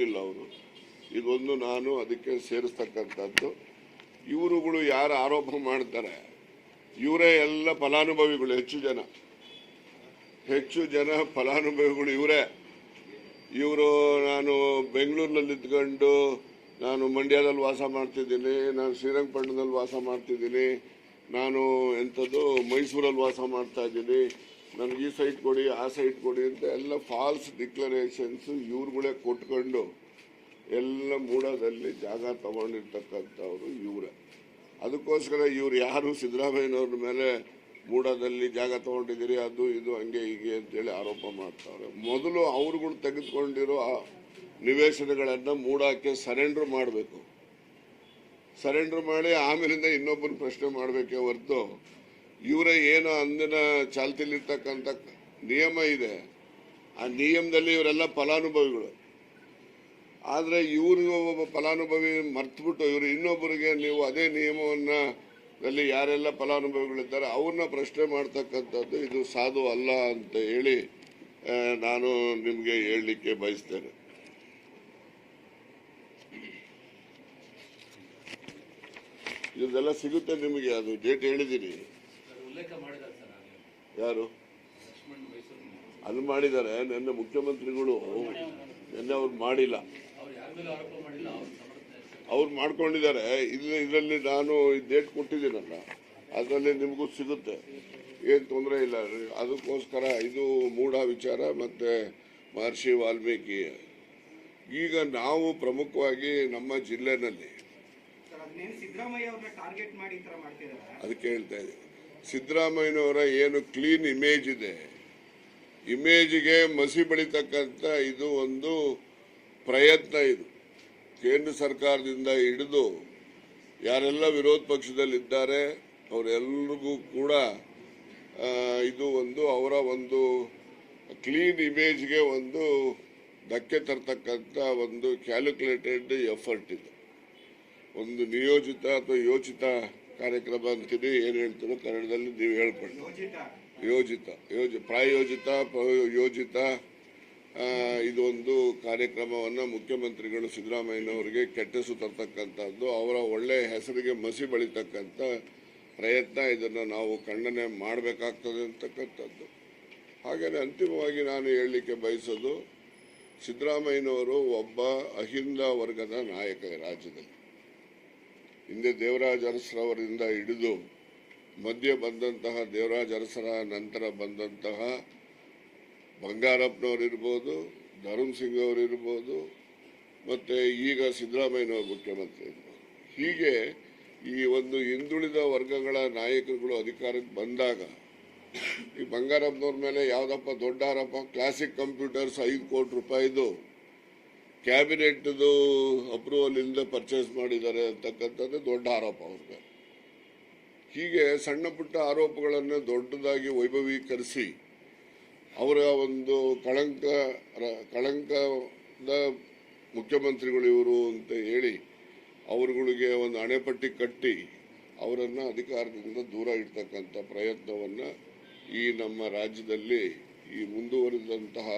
ಇದ್ದಿಲ್ಲ ಅವರು. ಇದೊಂದು ನಾನು ಅದಕ್ಕೆ ಸೇರಿಸ್ತಕ್ಕಂಥದ್ದು. ಇವರುಗಳು ಯಾರು ಆರೋಪ ಮಾಡ್ತಾರೆ? ಇವರೇ ಎಲ್ಲ ಫಲಾನುಭವಿಗಳು, ಹೆಚ್ಚು ಜನ. ಹೆಚ್ಚು ಜನ ಫಲಾನುಭವಿಗಳು ಇವರೇ. ಇವರು ನಾನು ಬೆಂಗಳೂರಿನಲ್ಲಿ ಇದ್ಕೊಂಡು ನಾನು ಮಂಡ್ಯದಲ್ಲಿ ವಾಸ ಮಾಡ್ತಿದ್ದೀನಿ, ನಾನು ಶ್ರೀರಂಗಪಟ್ಟಣದಲ್ಲಿ ವಾಸ ಮಾಡ್ತಿದ್ದೀನಿ ನಾನು ಎಂಥದ್ದು ಮೈಸೂರಲ್ಲಿ ವಾಸ ಮಾಡ್ತಾ ಇದ್ದೀನಿ. ನನಗೆ ಈ ಸೈಟ್ ಕೊಡಿ, ಆ ಸೈಟ್ ಕೊಡಿ ಅಂತ ಎಲ್ಲ ಫಾಲ್ಸ್ ಡಿಕ್ಲರೇಷನ್ಸ್ ಇವ್ರುಗಳೇ ಕೊಟ್ಕೊಂಡು ಎಲ್ಲ ಮೂಡದಲ್ಲಿ ಜಾಗ ತಗೊಂಡಿರ್ತಕ್ಕಂಥವ್ರು ಇವರೇ. ಅದಕ್ಕೋಸ್ಕರ ಇವ್ರು ಯಾರು ಸಿದ್ದರಾಮಯ್ಯನವ್ರ ಮೇಲೆ ಮೂಡದಲ್ಲಿ ಜಾಗ ತಗೊಂಡಿದ್ದೀರಿ, ಅದು ಇದು ಹಂಗೆ ಹೀಗೆ ಅಂತೇಳಿ ಆರೋಪ ಮಾಡ್ತಾವ್ರೆ ಮೊದಲು ಅವ್ರುಗಳು ತೆಗೆದುಕೊಂಡಿರೋ ನಿವೇಶನಗಳನ್ನು ಮೂಡಕ್ಕೆ ಸರೆಂಡ್ರ್ ಮಾಡಬೇಕು. ಸರೆಂಡರ್ ಮಾಡಿ ಆಮೇಲಿಂದ ಇನ್ನೊಬ್ಬರು ಪ್ರಶ್ನೆ ಮಾಡಬೇಕೇ ಹೊರತು ಇವರೇ ಏನೋ ಅಂದಿನ ಚಾಲ್ತಿಲಿರ್ತಕ್ಕಂಥ ನಿಯಮ ಇದೆ. ಆ ನಿಯಮದಲ್ಲಿ ಇವರೆಲ್ಲ ಫಲಾನುಭವಿಗಳು. ಆದರೆ ಇವರು ಒಬ್ಬ ಫಲಾನುಭವಿ ಮರ್ತುಬಿಟ್ಟು ಇವರು ಇನ್ನೊಬ್ಬರಿಗೆ ನೀವು ಅದೇ ನಿಯಮವನ್ನು ಅಲ್ಲಿ ಯಾರೆಲ್ಲ ಫಲಾನುಭವಿಗಳಿದ್ದಾರೆ ಅವ್ರನ್ನ ಪ್ರಶ್ನೆ ಮಾಡ್ತಕ್ಕಂಥದ್ದು ಇದು ಸಾಧು ಅಲ್ಲ ಅಂತ ಹೇಳಿ ನಾನು ನಿಮಗೆ ಹೇಳಲಿಕ್ಕೆ ಬಯಸ್ತೇನೆ. ಇದೆಲ್ಲ ಸಿಗುತ್ತೆ ನಿಮಗೆ, ಅದು ಡೇಟ್ ಹೇಳಿದ್ದೀನಿ ಯಾರು? ಅಲ್ಲಿ ಮಾಡಿದ್ದಾರೆ, ನಿನ್ನೆ ಮುಖ್ಯಮಂತ್ರಿಗಳು. ನಿನ್ನೆ ಅವ್ರು ಮಾಡಿಲ್ಲ. ಅವ್ರು ಮಾಡ್ಕೊಂಡಿದ್ದಾರೆ. ಇಲ್ಲಿ ಇದರಲ್ಲಿ ನಾನು ಡೇಟ್ ಕೊಟ್ಟಿದ್ದೀನಲ್ಲ, ಅದರಲ್ಲಿ ನಿಮಗೂ ಸಿಗುತ್ತೆ. ಏನು ತೊಂದರೆ ಇಲ್ಲ. ಅದಕ್ಕೋಸ್ಕರ ಇದು ಮೂಢ ವಿಚಾರ ಮತ್ತು ಮಹರ್ಷಿ ವಾಲ್ಮೀಕಿ. ಈಗ ನಾವು ಪ್ರಮುಖವಾಗಿ ನಮ್ಮ ಜಿಲ್ಲೆನಲ್ಲಿ ಅದಕ್ಕೆ ಹೇಳ್ತಾ ಇದೆ ಸಿದ್ದರಾಮಯ್ಯನವರ ಏನು ಕ್ಲೀನ್ ಇಮೇಜ್ ಇದೆ. ಇಮೇಜ್ಗೆ ಮಸಿ ಬಳಿತಕ್ಕಂಥ ಇದು ಒಂದು ಪ್ರಯತ್ನ ಇದು. ಕೇಂದ್ರ ಸರ್ಕಾರದಿಂದ ಹಿಡಿದು ಯಾರೆಲ್ಲ ವಿರೋಧ ಪಕ್ಷದಲ್ಲಿದ್ದಾರೆ ಅವರೆಲ್ಲರಿಗೂ ಕೂಡ ಇದು ಒಂದು ಅವರ ಒಂದು ಕ್ಲೀನ್ ಇಮೇಜ್ಗೆ ಒಂದು ಧಕ್ಕೆ ತರ್ತಕ್ಕಂಥ ಒಂದು ಕ್ಯಾಲ್ಕುಲೇಟೆಡ್ ಎಫರ್ಟ್ ಇದು. ಒಂದು ನಿಯೋಜಿತ ಅಥವಾ ಯೋಚಿತ ಕಾರ್ಯಕ್ರಮ ಅಂತೀನಿ ಏನು ಹೇಳ್ತೀರೋ ಕನ್ನಡದಲ್ಲಿ ನೀವು ಹೇಳ್ಕೊಂಡು ಯೋಜಿತ. ಯೋಜಿತ ಯೋಜ ಪ್ರಾಯೋಜಿತ ಯೋಜಿತ ಇದೊಂದು ಕಾರ್ಯಕ್ರಮವನ್ನು ಮುಖ್ಯಮಂತ್ರಿಗಳು ಸಿದ್ದರಾಮಯ್ಯನವರಿಗೆ ಕೆಟ್ಟಸು ತರ್ತಕ್ಕಂಥದ್ದು ಅವರ ಒಳ್ಳೆಯ ಹೆಸರಿಗೆ ಮಸಿ ಬಳಿತಕ್ಕಂಥ ಪ್ರಯತ್ನ ಇದನ್ನು ನಾವು ಖಂಡನೆ ಮಾಡಬೇಕಾಗ್ತದೆ ಅಂತಕ್ಕಂಥದ್ದು. ಹಾಗೆಯೇ ಅಂತಿಮವಾಗಿ ನಾನು ಹೇಳಲಿಕ್ಕೆ ಬಯಸೋದು ಸಿದ್ದರಾಮಯ್ಯನವರು ಒಬ್ಬ ಅಹಿಂದ ವರ್ಗದ ನಾಯಕ ರಾಜ್ಯದಲ್ಲಿ. ಹಿಂದೆ ದೇವರಾಜ ಅರಸರವರಿಂದ ಹಿಡಿದು ಮಧ್ಯೆ ಬಂದಂತಹ ದೇವರಾಜ ಅರಸರ ನಂತರ ಬಂದಂತಹ ಬಂಗಾರಪ್ಪನವರಿರ್ಬೋದು ಧರುಣ್ ಸಿಂಗ್ ಅವರಿರ್ಬೋದು ಮತ್ತು ಈಗ ಸಿದ್ದರಾಮಯ್ಯನವರು ಮುಖ್ಯಮಂತ್ರಿ ಹೀಗೆ ಈ ಒಂದು ಹಿಂದುಳಿದ ವರ್ಗಗಳ ನಾಯಕರುಗಳು ಅಧಿಕಾರಕ್ಕೆ ಬಂದಾಗ ಈ ಬಂಗಾರಪ್ಪನವ್ರ ಮೇಲೆ ಯಾವುದಪ್ಪ ದೊಡ್ಡ ಕ್ಲಾಸಿಕ್ ಕಂಪ್ಯೂಟರ್ಸ್ ಐದು ಕೋಟಿ ರೂಪಾಯಿದು ಕ್ಯಾಬಿನೆಟ್ದು ಅಪ್ರೂವಲ್ ಇಂದ ಪರ್ಚೇಸ್ ಮಾಡಿದ್ದಾರೆ ಅಂತಕ್ಕಂಥದ್ದು ದೊಡ್ಡ ಆರೋಪ ಅವ್ರಿಗೆ. ಹೀಗೆ ಸಣ್ಣ ಪುಟ್ಟ ಆರೋಪಗಳನ್ನು ದೊಡ್ಡದಾಗಿ ವೈಭವೀಕರಿಸಿ ಅವರ ಒಂದು ಕಳಂಕ ಕಳಂಕದ ಮುಖ್ಯಮಂತ್ರಿಗಳು ಇವರು ಅಂತ ಹೇಳಿ ಅವರುಗಳಿಗೆ ಒಂದು ಅಣೆಪಟ್ಟಿ ಕಟ್ಟಿ ಅವರನ್ನು ಅಧಿಕಾರದಿಂದ ದೂರ ಇಡ್ತಕ್ಕಂಥ ಪ್ರಯತ್ನವನ್ನು ಈ ನಮ್ಮ ರಾಜ್ಯದಲ್ಲಿ ಈ ಮುಂದುವರಿದಂತಹ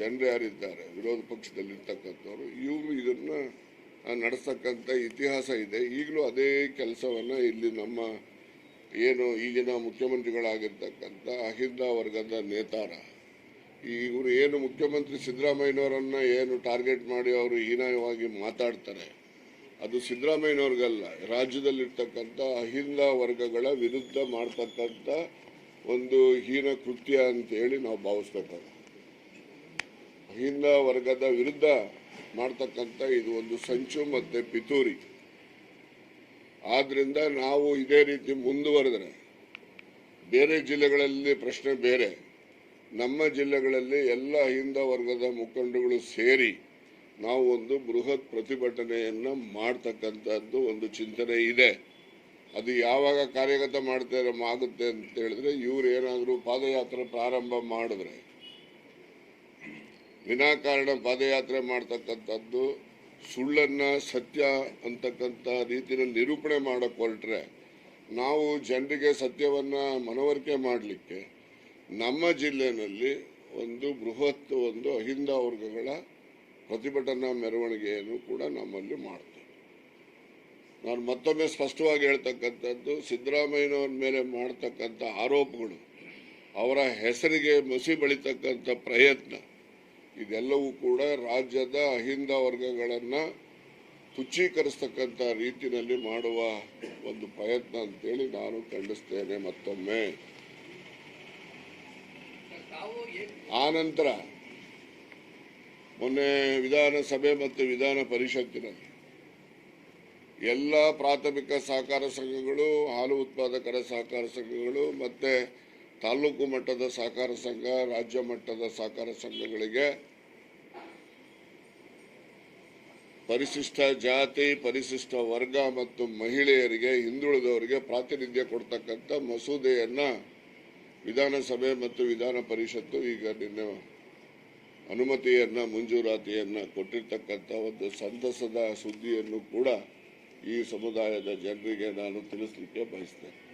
ಜನರು ಯಾರಿದ್ದಾರೆ, ವಿರೋಧ ಪಕ್ಷದಲ್ಲಿರ್ತಕ್ಕಂಥವ್ರು ಇವರು ಇದನ್ನು ನಡೆಸ್ತಕ್ಕಂಥ ಇತಿಹಾಸ ಇದೆ. ಈಗಲೂ ಅದೇ ಕೆಲಸವನ್ನು ಇಲ್ಲಿ ನಮ್ಮ ಏನು ಈಗಿನ ಮುಖ್ಯಮಂತ್ರಿಗಳಾಗಿರ್ತಕ್ಕಂಥ ಅಹಿಂದ ವರ್ಗದ ನೇತಾರ ಇವರು ಏನು ಮುಖ್ಯಮಂತ್ರಿ ಸಿದ್ದರಾಮಯ್ಯನವರನ್ನು ಏನು ಟಾರ್ಗೆಟ್ ಮಾಡಿ ಅವರು ಹೀನಾಯವಾಗಿ ಮಾತಾಡ್ತಾರೆ, ಅದು ಸಿದ್ದರಾಮಯ್ಯನವ್ರಿಗಲ್ಲ. ರಾಜ್ಯದಲ್ಲಿರ್ತಕ್ಕಂಥ ಅಹಿಂದ ವರ್ಗಗಳ ವಿರುದ್ಧ ಮಾಡ್ತಕ್ಕಂಥ ಒಂದು ಹೀನ ಕೃತ್ಯ ಅಂತೇಳಿ ನಾವು ಭಾವಿಸ್ಬೇಕಾಗುತ್ತೆ. ಅಹಿಂದ ವರ್ಗದ ವಿರುದ್ಧ ಮಾಡ್ತಕ್ಕಂಥ ಇದು ಒಂದು ಸಂಚು ಮತ್ತೆ ಪಿತೂರಿ. ಆದ್ರಿಂದ ನಾವು ಇದೇ ರೀತಿ ಮುಂದುವರೆದ್ರೆ, ಬೇರೆ ಜಿಲ್ಲೆಗಳಲ್ಲಿ ಪ್ರಶ್ನೆ ಬೇರೆ. ನಮ್ಮ ಜಿಲ್ಲೆಗಳಲ್ಲಿ ಎಲ್ಲ ಅಹಿಂದ ವರ್ಗದ ಮುಖಂಡಗಳು ಸೇರಿ ನಾವು ಒಂದು ಬೃಹತ್ ಪ್ರತಿಭಟನೆಯನ್ನ ಮಾಡ್ತಕ್ಕಂಥದ್ದು ಒಂದು ಚಿಂತನೆ ಇದೆ. ಅದು ಯಾವಾಗ ಕಾರ್ಯಗತ ಮಾಡ್ತಾ ಆಗುತ್ತೆ ಅಂತ ಹೇಳಿದ್ರೆ ಇವ್ರು ಏನಾದರೂ ಪಾದಯಾತ್ರೆ ಪ್ರಾರಂಭ ಮಾಡಿದ್ರೆ ವಿನಾಕಾರಣ ಪಾದಯಾತ್ರೆ ಮಾಡ್ತಕ್ಕಂಥದ್ದು, ಸುಳ್ಳನ್ನ ಸತ್ಯ ಅಂತಕ್ಕಂಥ ರೀತಿಯಲ್ಲಿ ನಿರೂಪಣೆ ಮಾಡಕ್ ಹೊರಟ್ರೆ ನಾವು ಜನರಿಗೆ ಸತ್ಯವನ್ನ ಮನವರಿಕೆ ಮಾಡಲಿಕ್ಕೆ ನಮ್ಮ ಜಿಲ್ಲೆನಲ್ಲಿ ಒಂದು ಬೃಹತ್ ಒಂದು ಅಹಿಂದ ವರ್ಗಗಳ ಪ್ರತಿಭಟನಾ ಮೆರವಣಿಗೆಯನ್ನು ಕೂಡ ನಮ್ಮಲ್ಲಿ ಮಾಡ್ತೇವೆ. ನಾನು ಮತ್ತೊಮ್ಮೆ ಸ್ಪಷ್ಟವಾಗಿ ಹೇಳ್ತಕ್ಕಂಥದ್ದು, ಸಿದ್ದರಾಮಯ್ಯನವ್ರ ಮೇಲೆ ಮಾಡ್ತಕ್ಕಂಥ ಆರೋಪಗಳು ಅವರ ಹೆಸರಿಗೆ ಮಸಿ ಬಳಿತಕ್ಕಂಥ ಪ್ರಯತ್ನ ಇದೆಲ್ಲವೂ ಕೂಡ ರಾಜ್ಯದ ಅಹಿಂದ ವರ್ಗಗಳನ್ನು ತುಚ್ಛೀಕರಿಸ್ತಕ್ಕಂಥ ರೀತಿಯಲ್ಲಿ ಮಾಡುವ ಒಂದು ಪ್ರಯತ್ನ ಅಂತೇಳಿ ನಾನು ಖಂಡಿಸ್ತೇನೆ ಮತ್ತೊಮ್ಮೆ. ಆನಂತರ ಮೊನ್ನೆ ವಿಧಾನಸಭೆ ಮತ್ತು ವಿಧಾನ ಪರಿಷತ್ತಿನಲ್ಲಿ ಎಲ್ಲ ಪ್ರಾಥಮಿಕ ಸಹಕಾರ ಸಂಘಗಳು, ಹಾಲು ಉತ್ಪಾದಕರ ಸಹಕಾರ ಸಂಘಗಳು ಮತ್ತೆ ತಾಲೂಕು ಮಟ್ಟದ ಸಹಕಾರ ಸಂಘ, ರಾಜ್ಯ ಮಟ್ಟದ ಸಹಕಾರ ಸಂಘಗಳಿಗೆ ಪರಿಶಿಷ್ಟ ಜಾತಿ, ಪರಿಶಿಷ್ಟ ವರ್ಗ ಮತ್ತು ಮಹಿಳೆಯರಿಗೆ, ಹಿಂದುಳಿದವರಿಗೆ ಪ್ರಾತಿನಿಧ್ಯ ಕೊಡ್ತಕ್ಕಂಥ ಮಸೂದೆಯನ್ನು ವಿಧಾನಸಭೆ ಮತ್ತು ವಿಧಾನ ಪರಿಷತ್ತು ಈಗ ನಿನ್ನೆ ಅನುಮತಿಯನ್ನ, ಮಂಜೂರಾತಿಯನ್ನು ಕೊಟ್ಟಿರ್ತಕ್ಕಂಥ ಒಂದು ಸಂತಸದ ಸುದ್ದಿಯನ್ನು ಕೂಡ ಈ ಸಮುದಾಯದ ಜನರಿಗೆ ನಾನು ತಿಳಿಸಲಿಕ್ಕೆ ಬಯಸ್ತೇನೆ.